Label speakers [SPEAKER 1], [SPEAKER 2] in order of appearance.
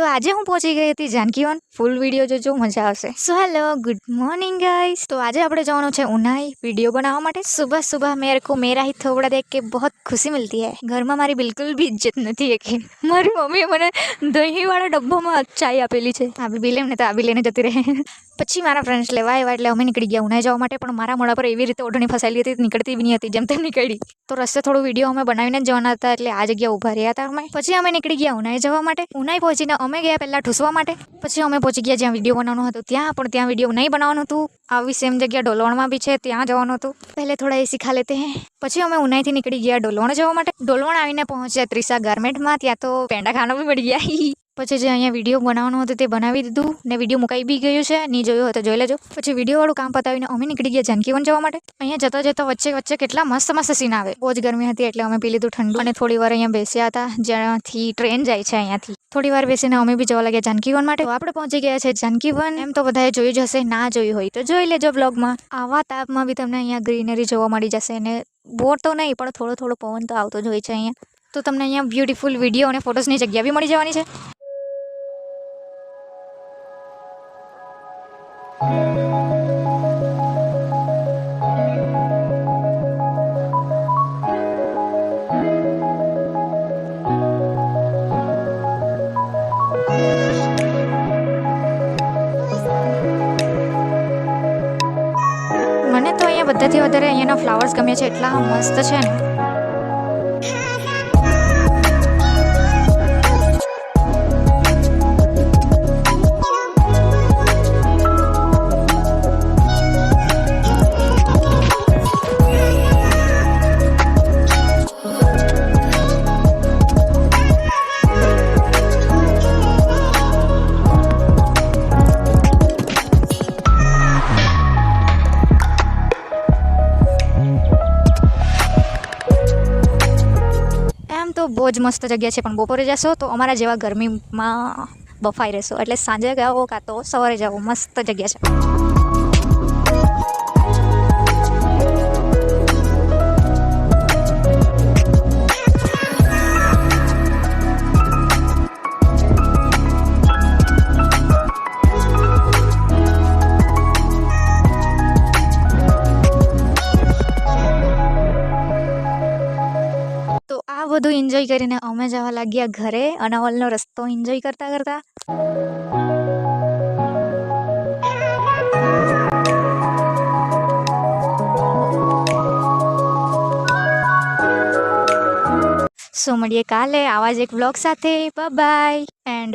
[SPEAKER 1] તો આજે હું પહોંચી ગઈ હતી જાનકીઓન. ફૂલ વીડિયો જોજો, મજા આવશે. So hello good morning guys તો આજે આપણે જવાનું છે ઉનાઈ. વીડિયો બનાવવા માટે સુબહ સુબહ મેરકો મેરા હી થોડા દેખ કે બહુ ખુશી મળતી હૈ. ઘરમાં મારી બિલકુલ બી ઇજ્જત નથી કે. મારી મમ્મીએ મને દહીંવાળા ડબ્બામાં ચાય આપેલી છે. આવી બી લેમ તો આવી લઈને જતી રહે. પછી મારા ફ્રેન્ડ્સ લેવા આવ્યા એટલે અમે નીકળી ગયા ઉનાઈ જવા માટે, પણ મારા મોડા પર એવી રીતે ઓઢણી ફસાયેલી હતી, નીકળતી બી નહીં હતી, જેમ તેમ નીકળી. તો રસ્તે થોડું વીડિયો અમે બનાવીને જ જવાના હતા, એટલે આ જગ્યા ઊભા રહ્યા હતા અમે. પછી અમે નીકળી ગયા ઉનાઈ જવા માટે. ઉનાઈ પહોંચીને અમે ગયા પહેલાં ઠૂસવા માટે. પછી અમે પહોંચી ગયા જ્યાં વીડિયો બનાવવાનું હતું. ત્યાં પણ ત્યાં વીડિયો નહીં બનાવવાનું હતું. આવી સેમ જગ્યા ડોલવણમાં બી છે, ત્યાં જવાનું હતું. પહેલે થોડા એસી ખા લેતે હે. પછી અમે ઉનાઈથી નીકળી ગયા ડોલવણ જવા માટે. ડોલવણ આવીને પહોંચ્યા ત્રિષા ગાર્મેન્ટમાં. ત્યાં તો પેંડા ખાના બી મળી ગયા. પછી જે અહીંયા વીડિયો બનાવવાનું હતું તે બનાવી દીધું ને વીડિયો મુકાઈ બી ગયું છે. નહીં જોયું હોય તો જોઈ લેજો. પછી વિડીયોવાળું કામ પતાવીને અમે નીકળી ગયા જાનકીવન જવા માટે. અહીંયા જતા જતા વચ્ચે વચ્ચે કેટલા મસ્ત મસ્ત સીન આવે. બહુ જ ગરમી હતી એટલે અમે પી લીધું ઠંડુ. અને થોડી વાર અહીંયા બેસ્યા હતા જ્યાંથી ટ્રેન જાય છે અહીંયાથી. થોડી વાર બેસીને અમે બી જવા લાગ્યા જાનકીવન માટે. આપણે પહોંચી ગયા છે જાનકીવન એમ તો બધાએ જોયું જ હશે, ના જોયું હોય તો જોઈ લેજો બ્લોગમાં આવા તાપમાં બી તમને અહીંયા ગ્રીનરી જોવા મળી જશે અને બોર તો નહીં, પણ થોડો થોડો પવન તો આવતો જ હોય છે અહીંયા. તો તમને અહીંયા બ્યુટીફુલ વીડિયો અને ફોટોસની જગ્યા બી મળી જવાની છે. મને તો અહીંયા બધાથી વધારે અહીંયાના ફ્લાવર્સ ગમે છે એટલા મસ્ત છે ને. તો બહુ જ મસ્ત જગ્યા છે, પણ બપોરે જશો તો અમારા જેવા ગરમીમાં બફાઈ રહેશો. એટલે સાંજે ગાઓ કાં તો સવારે જાઓ, મસ્ત જગ્યા છે. બધું એન્જોય કરીને અમે જવા લાગ્યા ઘરે. અનાવલનો રસ્તો એન્જોય કરતા કરતા. સો મળીએ કાલે. આવા જ એક બ્લોગ સાથે. By and